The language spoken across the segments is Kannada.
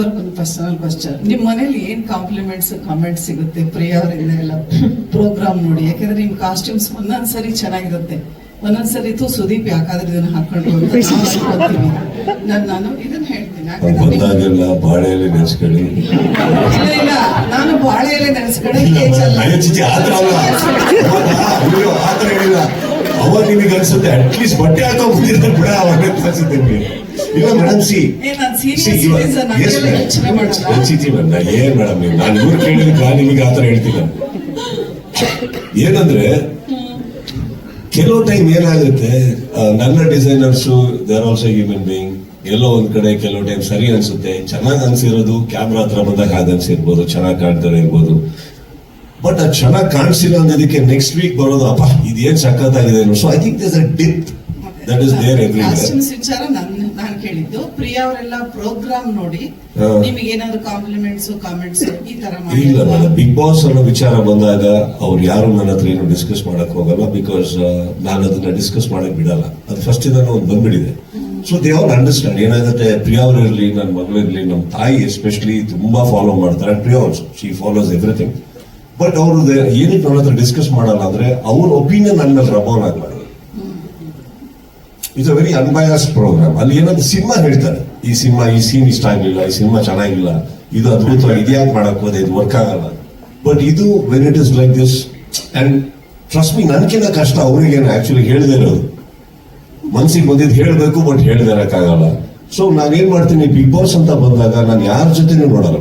ಸೂಪರ್ ಒಂದು ಪರ್ಸನಲ್ ಕ್ವಶನ್ ನಿಮ್ ಮನೇಲಿ ಏನ್ ಕಾಂಪ್ಲಿಮೆಂಟ್ಸ್ ಕಾಮೆಂಟ್ ಸಿಗುತ್ತೆ? ಪ್ರಿಯ ಅವರಿಂದ ಎಲ್ಲ ಪ್ರೋಗ್ರಾಮ್ ನೋಡಿ. ಯಾಕಂದ್ರೆ ನಿಮ್ ಕಾಸ್ಟ್ಯೂಮ್ಸ್ ಒಂದೊಂದ್ಸರಿ ಚೆನ್ನಾಗಿರುತ್ತೆ. ಒಂದೊಂದ್ಸರಿ ತು ಸುದೀಪ್ ಯಾಕಾದ್ರೆ ಇದನ್ನ ಹಾಕೊಂಡು ನಾನು ನಾನ್ ನಾನು ಇದನ್ನ ಹೇಳ್ತೀನಿ. ಬಂದಾಗೆಲ್ಲ ಬಾಳೆಯಲ್ಲಿ ನೆನೆಸ್ಕೊಳ್ಳಿ. ಇಲ್ಲ ಇಲ್ಲ ನಾನು ಬಾಳೆ ಎಲೆ ನೆನೆಸ್ಕೊಂಡೆ ಅಲ್ಲ ಅಯ್ಯೋ ಚಿಚ್ಚಿ ಆತರ ಅಲ್ಲ. ಅಯ್ಯೋ ಆತರ ಹೇಳಿಲ್ಲ ಅವಾಗ ನಿಮಗೆ ಅನ್ಸುತ್ತೆ ಅಟ್ಲೀಸ್ಟ್ ಬಟ್ಟೆ ಹಾಕೊಂಡ್ಬಿಟ್ಟಿದ್ರೆ ಬಿಡ ಅವಾಗ ಅನ್ಸುತ್ತೆ ನಿಮಗೆ. ಮೇಡಮ್ ಸಿ ಏನ್ ಮೇಡಮ್ ನೀವು ನಾನು ಇವ್ರು ಕೇಳಿದ್ರೆ ನಾನು ನಿಮಗೆ ಆತರ ಹೇಳ್ತಿಲ್ಲ ಏನಂದ್ರೆ ಕೆಲವು ಟೈಮ್ ಏನಾಗುತ್ತೆ ನನ್ನ designers there also human being ಎಲ್ಲೋ ಒಂದ್ ಕಡೆ ಕೆಲವು ಟೈಮ್ ಸರಿ ಅನ್ಸುತ್ತೆ ಚೆನ್ನಾಗಿ ಅನ್ಸಿರೋದು ಕ್ಯಾಮ್ರಾ ಹತ್ರ ಬಂದಾಗ ಹಾಗೆ ಅನ್ಸಿರ್ಬೋದು ಚೆನ್ನಾಗಿ ಕಾಣ್ತಾರೆ ಇರ್ಬೋದು. ಬಟ್ ಅದು ಚೆನ್ನಾಗಿ ಕಾಣಿಸಿಲ್ಲ ಅನ್ನೋದಕ್ಕೆ ನೆಕ್ಸ್ಟ್ ವೀಕ್ ಬರೋದು ಅಪ್ಪ ಇದೇನ್ ಸಖತ್ತಾಗಿದೆ so I think this a dip that is their costumes ವಿಚಾರ ನಾನು ನಾನು ಕೇಳಿದ್ದು. ಪ್ರಿಯಾ ಅವರೆಲ್ಲ ಪ್ರೋಗ್ರಾಮ್ ನೋಡಿ ನಿಮಗೆ ಏನಾದ್ರು ಕಾಂಪ್ಲಿಮೆಂಟ್ಸ್ ಕಾಮೆಂಟ್ಸ್ ಈ ತರ ಇಲ್ಲ ಮೇಡಮ್ ಬಿಗ್ ಬಾಸ್ ಅನ್ನೋ ವಿಚಾರ ಬಂದಾಗ ಅವ್ರು ಯಾರು ನನ್ನ ಹತ್ರ ಏನು ಡಿಸ್ಕಸ್ ಮಾಡಕ್ ಹೋಗಲ್ಲ ಬಿಕಾಸ್ ನಾನು ಅದನ್ನ ಡಿಸ್ಕಸ್ ಮಾಡಕ್ ಬಿಡಲ್ಲ. ಅದು ಫಸ್ಟ್ ಇಂದ ಒಂದು ಬಂದ್ಬಿಟ್ಟಿದೆ. ಸೊ ದೇ ಆಲ್ ಅಂಡರ್ಸ್ಟ್ಯಾಂಡ್ ಏನಾಗುತ್ತೆ ಪ್ರಿಯಾ ಅವ್ರು ಇರಲಿ ನನ್ನ ಇರಲಿ ನಮ್ಮ ತಾಯಿ ಎಸ್ಪೆಷಲಿ ತುಂಬಾ ಫಾಲೋ ಮಾಡ್ತಾರೆ. Priya also she follows everything but ಅವರು ಏನಕ್ಕೆ ನನ್ನ ಹತ್ರ ಡಿಸ್ಕಸ್ ಮಾಡಲ್ಲ ಅಂದ್ರೆ ಅವ್ರ ಒಪಿನಿಯನ್ ನನ್ನ ಪ್ರಭಾವ ಆಗಬಾರ್ದು. It's a very unbiased program ಅಲ್ಲಿ ಏನಾದ್ರು ಸಿನಿಮಾ ಹೇಳ್ತಾರೆ. ಈ ಸಿನಿಮಾ, ಈ ಸೀನ್ ಇಷ್ಟ ಆಗಲಿಲ್ಲ, ಈ ಸಿನಿಮಾ ಚೆನ್ನಾಗಿಲ್ಲ. ಇದು ಅದ್ಭುತ ಇದ್ಯಾಕೆ ಮಾಡಕ್ ಹೋದೆ, ಇದು ವರ್ಕ್ ಆಗಲ್ಲ. ಬಟ್ ಇದು when it is like this and trust me ನನ್ಕಿಂತ ಕಷ್ಟ ಅವ್ರಿಗೆ ಆಕ್ಚುಲಿ ಹೇಳದೇ ಇರೋದು ಮನ್ಸಿಗೆ ಬಂದಿದ್ದು ಹೇಳಬೇಕು ಬಟ್ ಹೇಳ್ದಿರಕ್ಕಾಗಲ್ಲ ಸೊ ನಾನೇನ್ ಮಾಡ್ತೀನಿ ಬಿಗ್ ಬಾಸ್ ಅಂತ ಬಂದಾಗ ನಾನು ಯಾರ ಜೊತೆ ನೋಡಲ್ಲ.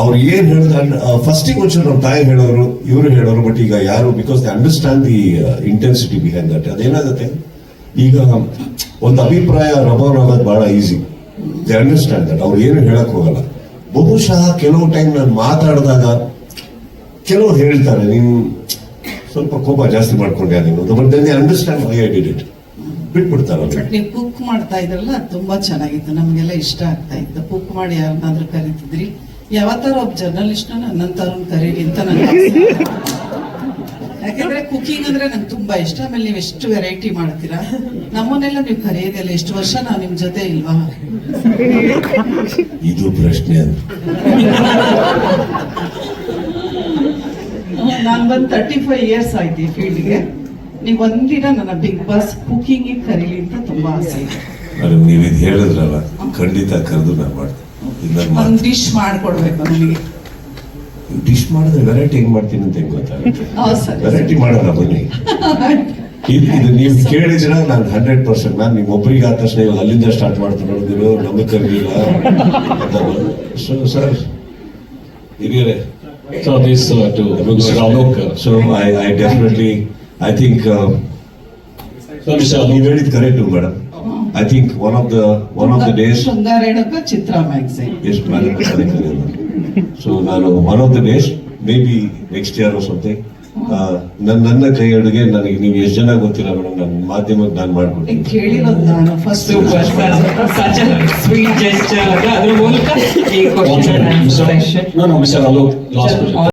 ಅವ್ರು ಏನ್ ಹೇಳಿದ್ರೆ ಫಸ್ಟಿಗೆ ಒಂಚೂರು ನಮ್ಮ ತಾಯಿ ಹೇಳೋರು, ಇವರು ಹೇಳೋರು ಬಟ್ ಈಗ ಯಾರು because they understand the intensity behind that ಅದೇನಾಗುತ್ತೆ? ಈಗ ಒಂದು ಅಭಿಪ್ರಾಯ ರಬರ್ ಆಗೋದು ಬಹಳ ಈಸಿ ದೇ ಅಂಡರ್ಸ್ಟ್ಯಾಂಡ್ ದಟ್ ಅವ್ರು ಏನು ಹೇಳಕ್ ಹೋಗಲ್ಲ. ಬಹುಶಃ ಕೆಲವು ಟೈಮ್ ನಾನು ಮಾತಾಡಿದಾಗ ಕೆಲವ್ರು ಹೇಳ್ತಾರೆ, ನೀನು ಸ್ವಲ್ಪ ಕೋಪ ಜಾಸ್ತಿ ಮಾಡ್ಕೊಂಡೆ ನೀನು but they understand I did it ಬಿಟ್ಬಿಡ್ತಾರೆ ನೀವು ಕುಕ್ ಮಾಡ್ತಾ ಇದ್ರಲ್ಲ ತುಂಬಾ ಚೆನ್ನಾಗಿತ್ತು. ನಮಗೆಲ್ಲ ಇಷ್ಟ ಆಗ್ತಾ ಇತ್ತು. ಕುಕ್ ಮಾಡಿ ಯಾರನ್ನಾದ್ರೂ ಕರಿತಿದ್ರಿ. ಯಾವತ್ತಾರ ಒಬ್ಬ ಜರ್ನಲಿಸ್ಟ್ ನನ್ನಂತಾರ ಕರೀರಿ ಅಂತ ನನ್ಗೆ ಆಸೆ. ಯಾಕಂದ್ರೆ ಕುಕಿಂಗ್ ಅಂದ್ರೆ ನಂಗೆ ತುಂಬಾ ಇಷ್ಟ. ಆಮೇಲೆ ನೀವು ಎಷ್ಟು ವೆರೈಟಿ ಮಾಡ್ತೀರಾ? ನಮ್ಮನ್ನೆಲ್ಲ ನೀವು ಕರೆಯೋದಿಲ್ಲ ಎಷ್ಟು ವರ್ಷ ನಾವು ನಿಮ್ ಜೊತೆ ಇಲ್ವಾ? ಇದು ಪ್ರಶ್ನೆ ನಾನು ಬಂದು ತರ್ಟಿ ಫೈವ್ ಇಯರ್ಸ್ ಆಯ್ತು ಈ ಫೀಲ್ಡ್ಗೆ. ನೀವು ಒಂದಿನ ನನ್ನ ಬಿಗ್ ಬಾಸ್ ಕುಕಿಂಗ್ ಕರೀಲಿ ಅಂತ ತುಂಬಾ ಆಸೆ ಇದೆ. ನೀವು ಇದು ಹೇಳಿದ್ರಲ್ಲ ಖಂಡಿತ ಕರೆದು ನಾನು ಮಾಡ್ತೀನಿ. ಒಂದ್ ಡಿಶ್ ಮಾಡ್ಕೊಡ್ಬೇಕು ನನಗೆ ಡಿಶ್ ಮಾಡಿದ್ರೆ ವೆರೈಟಿ ಹೆಂಗ್ ಮಾಡ್ತೀನಿ ಅಂತ ಹೆಂಗ್ ಗೊತ್ತಾಗುತ್ತೆ? ಹೌದು ಸರ್. ವೆರೈಟಿ ಮಾಡೋಣ ಬನ್ನಿ. ಇದು ಇದು ನೀವು ಕೇಳಿದ್ರೆ ನಾನು ಹಂಡ್ರೆಡ್ ಪರ್ಸೆಂಟ್ ನಾನು ನಿಮ್ಮ ಒಬ್ಬರಿಗೆ ಆದ ತಕ್ಷಣ ಇವಾಗ ಅಲ್ಲಿಂದ ಸ್ಟಾರ್ಟ್ ಮಾಡ್ತೀನಿ ನೋಡಿದ್ರು ನಮಗೆ ಕರೀಲಿಲ್ಲ ಸೊ ಸರ್ ಹಿರಿಯರೇ. So this uh, to Mr. Alok. uh, so I I definitely I think So Mr. ನೀವು ಹೇಳಿದ್ದು correct correct I think one of the one of the days ಎಷ್ಟು ಪ್ಲಾನ್ ಸೊ ನಾನು one of the days maybe next year something ನನ್ನ ನನ್ನ ಕೈ ಅಡುಗೆ ನನಗೆ ನೀವು ಎಷ್ಟು ಜನ ಗೊತ್ತಿಲ್ಲ ಮೇಡಮ್ ನನ್ನ ಮಾಧ್ಯಮಕ್ಕೆ ನಾನು ಮಾಡ್ಕೊಡ್ತೀನಿ. ಕೇಳಿರೋದು ಫಸ್ಟ್. ಅದ್ರ ಮೂಲಕ ಈ session.